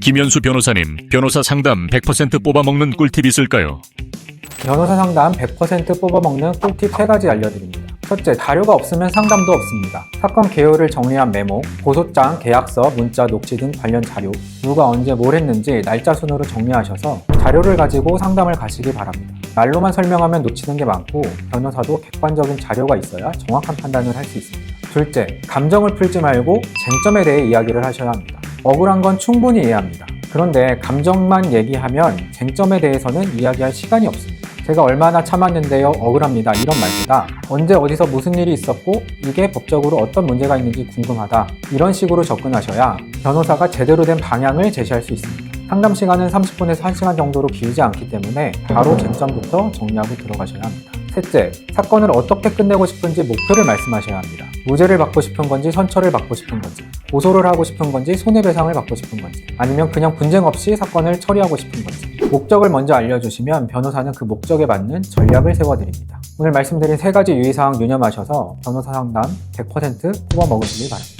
김현수 변호사님, 변호사 상담 100% 뽑아먹는 꿀팁 있을까요? 변호사 상담 100% 뽑아먹는 꿀팁 3가지 알려드립니다. 첫째, 자료가 없으면 상담도 없습니다. 사건 개요를 정리한 메모, 고소장, 계약서, 문자, 녹취 등 관련 자료, 누가 언제 뭘 했는지 날짜 순으로 정리하셔서 자료를 가지고 상담을 가시기 바랍니다. 말로만 설명하면 놓치는 게 많고 변호사도 객관적인 자료가 있어야 정확한 판단을 할 수 있습니다. 둘째, 감정을 풀지 말고 쟁점에 대해 이야기를 하셔야 합니다. 억울한 건 충분히 이해합니다. 그런데 감정만 얘기하면 쟁점에 대해서는 이야기할 시간이 없습니다. 제가 얼마나 참았는데요, 억울합니다. 이런 말보다 언제 어디서 무슨 일이 있었고 이게 법적으로 어떤 문제가 있는지 궁금하다. 이런 식으로 접근하셔야 변호사가 제대로 된 방향을 제시할 수 있습니다. 상담 시간은 30분에서 1시간 정도로 길지 않기 때문에 바로 쟁점부터 정리하고 들어가셔야 합니다. 셋째, 사건을 어떻게 끝내고 싶은지 목표를 말씀하셔야 합니다. 무죄를 받고 싶은 건지 선처를 받고 싶은 건지 고소를 하고 싶은 건지 손해배상을 받고 싶은 건지 아니면 그냥 분쟁 없이 사건을 처리하고 싶은 건지 목적을 먼저 알려주시면 변호사는 그 목적에 맞는 전략을 세워드립니다. 오늘 말씀드린 세 가지 유의사항 유념하셔서 변호사 상담 100% 뽑아 먹으시길 바랍니다.